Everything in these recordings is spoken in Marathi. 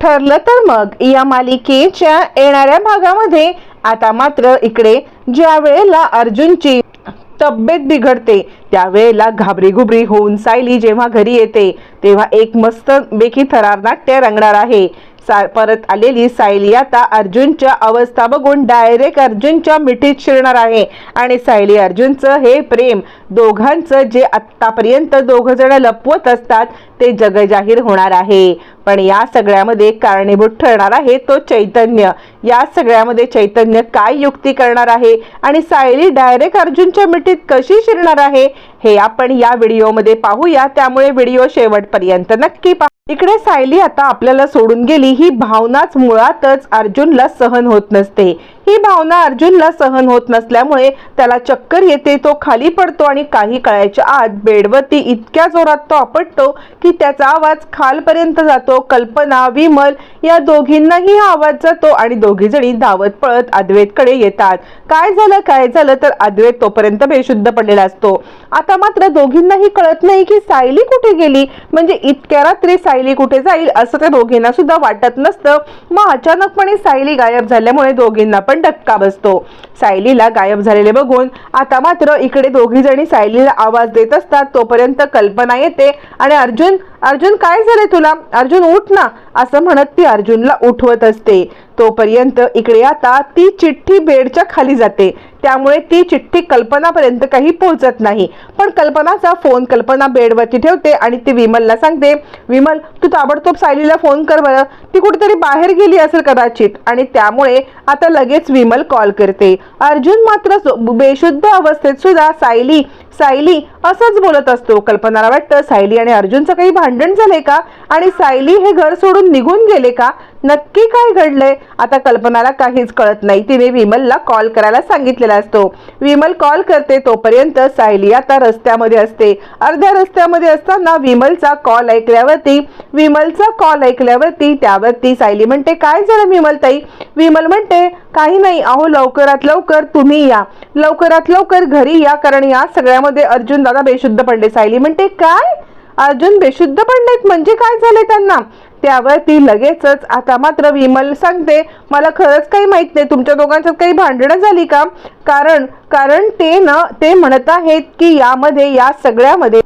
ठरलं तर मग या मालिकेच्या येणाऱ्या भागामध्ये आता मात्र इकडे ज्या वेळेला अर्जुनची तब्येत बिघडते त्यावेळेला घाबरी घुबरी होऊन सायली जेव्हा घरी येते तेव्हा एक मस्त बेकी थरार नाट्य रंगणार आहे. सा परत आलेली सायली आता अर्जुनच्या अवस्था बघून डायरेक्ट अर्जुनच्या मिठीत शिरणार आहे. आणि सायली अर्जुनचं हे प्रेम दोघांचं जे आत्तापर्यंत दोघं जण लपवत असतात ते जगजाहीर होणार आहे. पण या सगळ्यामध्ये कारणीभूत ठरणार आहे तो चैतन्य. या सगळ्यामध्ये चैतन्य काय युक्ती करणार आहे? आणि सायली डायरेक्ट अर्जुनच्या मिठीत कशी शिरणार आहे? हे आपण या व्हिडिओमध्ये पाहूया. त्यामुळे व्हिडिओ शेवटपर्यंत नक्की पहा. इकडे सायली आता आपल्याला सोडून गेली. ही भावनाच मुळातच अर्जुनला सहन होत नसते. ही भावना अर्जुनला सहन होत नसल्यामुळे त्याला चक्कर येते तो खाली पडतो आणि काही काळाच्या आत बेडवरती इतक्या जोरात तो आपटतो की त्याचा आवाज खालपर्यंत जातो. कल्पना विमल या दोघींनाही हा आवाज जातो आणि दोघी जणी धावत पळत अद्वैतकडे येतात. काय झालं काय झालं? तर अद्वैत तोपर्यंत बेशुद्ध पडलेला असतो. आता मात्र दोघींनाही कळत नाही की सायली कुठे गेली? म्हणजे इतक्या रात्री सायली कुठे जाईल असं त्या दोघींना सुद्धा वाटत नसतं. मग अचानकपणे सायली गायब झाल्यामुळे दोघींना पण धक्का बसतो. सायलीला गायब झालेले बघून आता मात्र इकडे दोघी जणी सायलीला आवाज देत असतात. तोपर्यंत कल्पना येते आणि अर्जुन अर्जुन काय झालंय तुला? अर्जुन उठ ना असं म्हणत ती अर्जुनला उठवत असते. तोपर्यंत इकडे आता ती चिठ्ठी बेडच्या खाली जाते. त्यामुळे ती चिठ्ठी कल्पनापर्यंत काही पोहोचत नाही. पण कल्पनाचा फोन कल्पना बेडवरती ठेवते आणि ती विमलला सांगते विमल तू ताबडतोब सायलीला फोन कर बरं. ती कुठेतरी बाहेर गेली असेल कदाचित. आणि त्यामुळे आता लगेच विमल कॉल करते. अर्जुन मात्र बेशुद्ध अवस्थेत सुद्धा सायली सायली असंच बोलत असतो. कल्पनाला वाटतं सायली आणि अर्जुनचं काही भांडण झाले का? आणि सायली हे घर सोडून निघून गेले का? नक्की काय घडलंय? आता कल्पनाला काहीच कळत नाही. तिने विमलला कॉल करायला सांगितलेला असतो. विमल कॉल करते तोपर्यंत सायली आता रस्त्यामध्ये असते. अर्ध्या रस्त्यामध्ये असताना विमलचा कॉल ऐकल्यावरती विमलचा कॉल ऐकल्यावरती त्यावरती सायली म्हणते काय झालं विमल ताई विमल म्हणते काही नाही. अहो लवकरात लवकर तुम्ही या. लवकरात लवकर घरी या कारण या सगळ्यामध्ये अर्जुन दादा बेशुद्ध पडले. सायली म्हणते काय? अर्जुन बेशुद्ध पडलेत? म्हणजे काय झाले त्यांना? त्यावर ती लगेचच आता मात्र विमल सांगते मला खरंच काही माहीत नाही. तुमच्या दोघांच्यात काही भांडणं झाली का? कारण कारण ते ना ते म्हणत आहेत की यामध्ये या सगळ्यामध्ये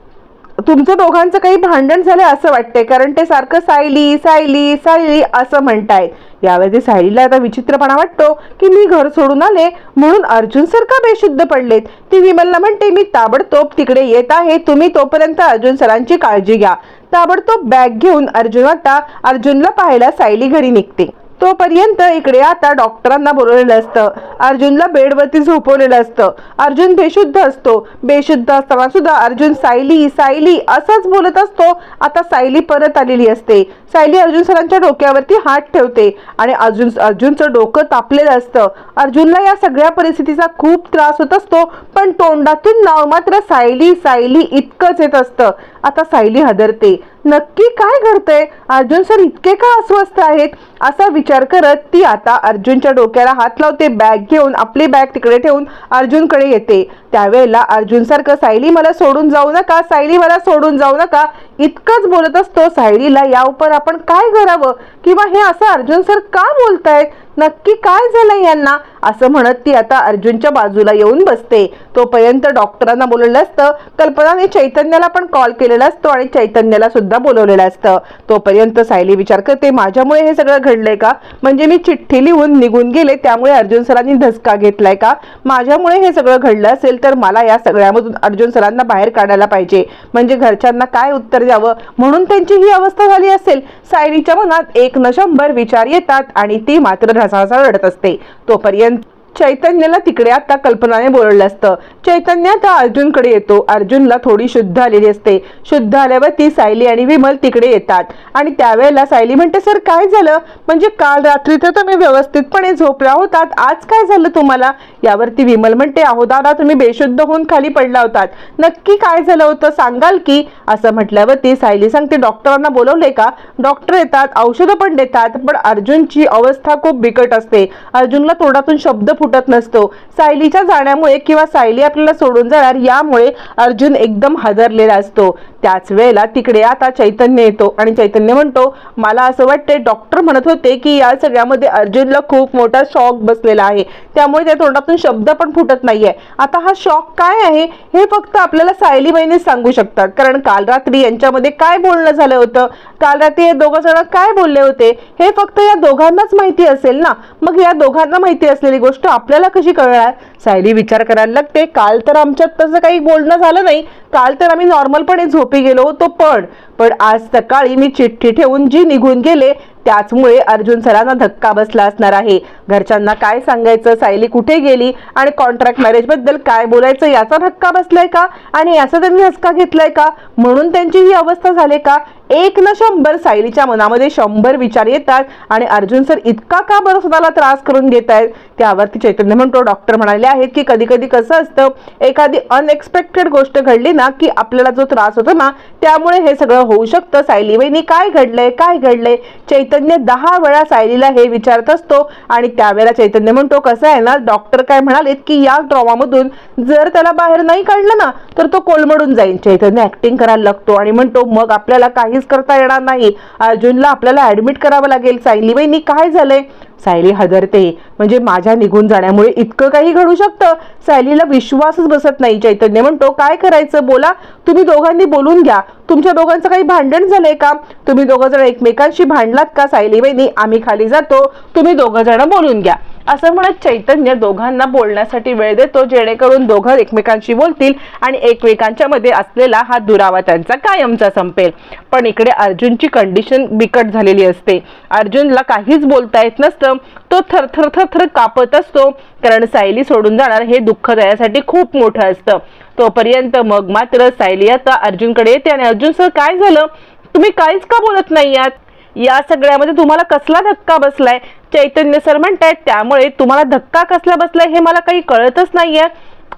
तुमचं दोघांचं काही भांडण झालं असं वाटतंय कारण ते सारखं सायली सायली सायली असं म्हणतायत यावेळी सायलीला आता विचित्रपणा वाटतो की मी घर सोडून आले म्हणून अर्जुन सर का बेशुद्ध पडलेत? ती विमलला म्हणते मी ताबडतोब तिकडे येत आहे तुम्ही तोपर्यंत अर्जुन सरांची काळजी घ्या. ताबडतोब बॅग घेऊन अर्जुन आता अर्जुनला पाहायला सायली घरी निघते. तोपर्यंत इकडे आता डॉक्टरांना बोलवलेलं असतं. अर्जुनला बेडवरती झोपवलेलं असतं. अर्जुन बेशुद्ध असतो. बेशुद्ध असताना सुद्धा अर्जुन सायली सायली असंच बोलत असतो. आता सायली परत आलेली असते. सायली अर्जुन सरांच्या डोक्यावरती हात ठेवते आणि अर्जुन अर्जुनचं डोकं तापलेलं असतं. अर्जुनला या सगळ्या परिस्थितीचा खूप त्रास होत असतो पण तोंडातून नाव मात्र सायली सायली इतकंच येत असतं. आता सायली हदरते. नक्की काय घडतंय? अर्जुन सर इतके का अस्वस्थ आहेत? असा विचार करत ती आता अर्जुनच्या डोक्याला हात लावते बॅग घेऊन आपली बॅग तिकडे ठेवून अर्जुनकडे येते. त्यावेळेला अर्जुन सारखं सायली मला सोडून जाऊ नका सायली मला सोडून जाऊ नका. इतकंच बोलत असतो सायलीला या उपर आपण काय करावं? किंवा हे असं अर्जुन सर का बोलतायत? नक्की काय झालं यांना? असं म्हणत ती आता अर्जुनच्या बाजूला येऊन बसते. तोपर्यंत डॉक्टरांना बोलवलेलं असतं. कल्पनाने चैतन्याला पण कॉल केलेला असतो आणि चैतन्याला सुद्धा बोलवलेलं असतं. तोपर्यंत सायली विचार करते माझ्यामुळे हे सगळं घडलंय का? म्हणजे मी चिठ्ठी लिहून निघून गेले त्यामुळे अर्जुन सरांनी धसका घेतलाय का? माझ्यामुळे हे सगळं घडलं असेल तर मला या सगळ्यामधून अर्जुन सरांना बाहेर काढायला पाहिजे. म्हणजे घरच्यांना काय उत्तर द्यावं? म्हणून त्यांची ही अवस्था झाली असेल. सायलीच्या मनात एक न शंभर विचार येतात आणि ती मात्र ढसाढसा रडत असते. तोपर्यंत चैतन्याला तिकडे आता कल्पनाने बोलवलं असतं. चैतन्य आता अर्जुनकडे येतो. अर्जुनला थोडी शुद्ध आलेली असते. शुद्ध आल्यावर ती सायली आणि विमल तिकडे येतात. आणि त्यावेळेला सायली म्हणते सर काय झालं? म्हणजे काल रात्री तर तुम्ही व्यवस्थितपणे झोपला होतात. आज काय झालं तुम्हाला? यावरती विमल म्हणते अहो दादा तुम्ही बेशुद्ध होऊन खाली पडला होतात. नक्की काय झालं होतं? सांगाल की? असं म्हटल्यावर ती सायली सांगते डॉक्टरांना बोलवले का? डॉक्टर येतात औषधं पण देतात पण अर्जुनची अवस्था खूप बिकट असते. अर्जुनला तोंडातून शब्द फुटत नसतो. सायलीच्या जाण्यामुळे किंवा सायली आपल्याला सोडून जाणार यामुळे अर्जुन एकदम हादरलेला असतो. त्याच वेळेला तिकडे आता चैतन्य येतो आणि चैतन्य म्हणतो मला असं वाटते डॉक्टर म्हणत होते की या सगळ्यामध्ये अर्जुनला खूप मोठा शॉक बसलेला आहे. त्यामुळे त्या तोंडातून शब्द पण फुटत नाहीये. आता हा शॉक काय आहे? हे फक्त आपल्याला सायली बहिणीच सांगू शकतात. कारण काल रात्री यांच्यामध्ये काय बोलणं झालं होतं? काल रात्री हे दोघं जण काय बोलले होते? हे फक्त या दोघांनाच माहिती असेल ना? मग या दोघांना माहिती असलेली गोष्ट आपल्याला कशी कळणार? सायली विचार करायला लागते. काल तर आमच्यात तसं काही बोलणं झालं नाही. काल तर आम्ही नॉर्मलपणे झोपी गेलो होतो पण पण आज सकाळी मी चिठ्ठी ठेवून जी निघून गेले त्याचमुळे अर्जुन सरांना धक्का बसला असणार आहे. घरच्यांना काय सांगायचं? सायली कुठे गेली? आणि कॉन्ट्रॅक्ट मॅरेजबद्दल काय बोलायचं? याचा धक्का बसलाय का? आणि याचा त्यांनी धसका घेतलाय का? म्हणून त्यांची ही अवस्था झाली का? एक ना शंभर सायलीच्या मनामध्ये शंभर विचार येतात आणि अर्जुन सर इतका का बरं स्वतःला त्रास करून घेत आहेत त्यावरती चैतन्य म्हणतो डॉक्टर म्हणाले आहेत की कधी कधी कसं असतं एखादी अनएक्सपेक्टेड गोष्ट घडली ना की आपल्याला जो त्रास होतो ना त्यामुळे हे सगळं होऊ शकतं. सायली वहिनी काय घडलंय? काय घडलंय? चैतन्य दहा वेळा सायलीला हे विचारत असतो आणि त्यावेळेला चैतन्य म्हणतो कसं आहे ना डॉक्टर काय म्हणालेत की या ड्रॉमामधून जर त्याला बाहेर नाही काढलं ना तर तो कोलमडून जाईल. चैतन्य ऍक्टिंग करायला लागतो आणि म्हणतो मग आपल्याला प्रॅक्टिस करता येणार नाही. अर्जुनला आपल्याला ऍडमिट करावं लागेल. सायली वहिनी काय झालंय? सायली हजरते. म्हणजे माझ्या निघून जाण्यामुळे इतकं काही घडू शकतं. सायलीला विश्वासच बसत नाही. चैतन्य म्हणतो काय करायचं? बोला. तुम्ही दोघांनी बोलून घ्या. तुमच्या दोघांचं काही भांडण झालंय का? तुम्ही दोघं जण एकमेकांशी भांडलात का? सायली वहिनी आम्ही खाली जातो. तुम्ही दोघं जण बोलून घ्या. असं म्हणत चैतन्य दोघांना बोलण्यासाठी वेळ देतो जेणेकरून दोघं एकमेकांशी बोलतील आणि एकमेकांच्या मध्ये असलेला हा दुरावा त्यांचा कायमचा संपेल. पण इकडे अर्जुनची कंडिशन बिकट झालेली असते. अर्जुनला काहीच बोलता येत नसतं. तो थरथर थरथर कापत असतो. कारण सायली सोडून जाणार हे दुःख त्याच्यासाठी खूप मोठं असतं. तोपर्यंत मग मात्र सायली आता अर्जुनकडे येते आणि अर्जुन सर काय झालं? तुम्ही काहीच का बोलत नाही आहात? या सगळ्यामध्ये तुम्हाला कसला धक्का बसलाय? चैतन्य सर म्हणतायत त्यामुळे तुम्हाला धक्का कसला बसलाय हे मला काही कळतच नाहीये.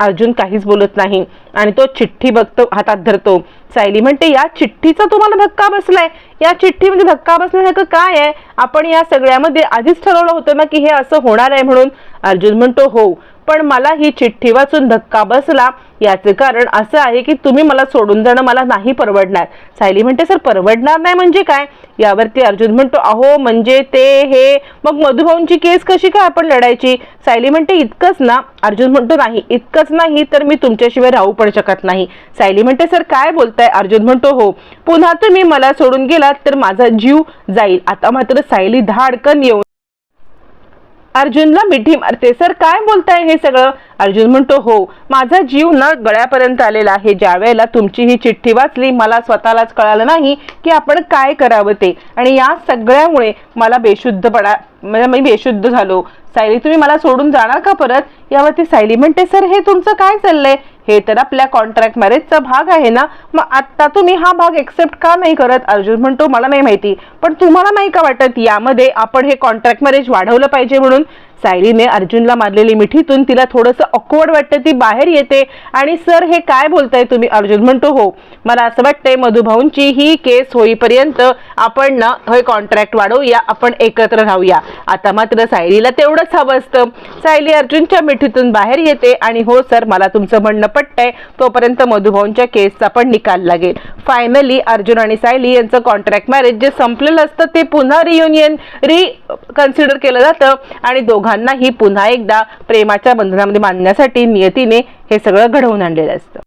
अर्जुन काहीच बोलत नाही आणि तो चिठ्ठी बघतो हातात धरतो. सायली म्हणते या चिठ्ठीचा तुम्हाला धक्का बसलाय? या चिठ्ठीमध्ये धक्का बसण्यासारखं काय आहे? आपण या सगळ्यामध्ये आधीच ठरवलं होतं ना की हे असं होणार आहे म्हणून. अर्जुन म्हणतो हो. पण मला ही चिठ्ठी वाचून धक्का बसला. याचे कारण असं आहे की तुम्ही मला सोडून जाणं मला नाही परवडणार. सायली म्हणते सर परवडणार नाही म्हणजे काय? यावरती अर्जुन म्हणतो अहो म्हणजे ते हे मग मधुभाऊंची केस कशी काय आपण लढायची? सायली म्हणते इतकंच ना. अर्जुन म्हणतो नाही इतकंच नाही तर मी तुमच्याशिवाय राहू पण शकत नाही. सायली म्हणते सर काय बोलताय? अर्जुन म्हणतो हो पुन्हा तुम्ही मला सोडून गेलात तर माझा जीव जाईल. आता मात्र सायली धाडकन येऊन अर्जुनला मिठी मारते सर काय बोलताय हे सगळं? अर्जुन म्हणतो हो माझा जीव न गळ्यापर्यंत आलेला आहे. ज्या वेळेला तुमची ही चिठ्ठी वाचली मला स्वतःलाच कळालं नाही की आपण काय करावं ते. आणि या सगळ्यामुळे मला बेशुद्धपणा म्हणजे मी बेशुद्ध झालो. सायली तुम्ही मला सोडून जाणार का परत? यावरती सायली म्हणते सर हे तुमचं काय चाललंय? हे तर आपल्या कॉन्ट्रॅक्ट मॅरेजचा भाग आहे ना. मग आता तुम्ही हा भाग एक्सेप्ट का नाही करत? अर्जुन म्हणतो मला नाही माहिती. पण तुम्हाला नाही का वाटत यामध्ये आपण हे कॉन्ट्रॅक्ट मॅरेज वाढवलं पाहिजे म्हणून? सायलीने अर्जुनला मारलेली मिठीतून तिला थोडंसं ऑकवर्ड वाटतं ती बाहेर येते. आणि सर हे काय बोलताय तुम्ही? अर्जुन म्हणतो हो मला असं वाटतंय मधुभाऊंची ही केस होईपर्यंत आपण ना हे कॉन्ट्रॅक्ट वाढवूया आपण एकत्र राहूया. आता मात्र सायलीला तेवढंच हवं असतं. सायली अर्जुनच्या मिठीतून बाहेर येते आणि हो सर मला तुमचं म्हणणं पटतंय. तोपर्यंत मधुभाऊंच्या केसचा पण निकाल लागेल. फायनली अर्जुन आणि सायली यांचं कॉन्ट्रॅक्ट मॅरेज जे संपलेलं असतं ते पुन्हा रियुनियन री कन्सिडर केलं जातं. आणि दोघां दोघांनाही पुन्हा एकदा प्रेमाच्या बंधनामध्ये बांधण्यासाठी नियतीने हे सगळं घडवून आणलेलं असतं.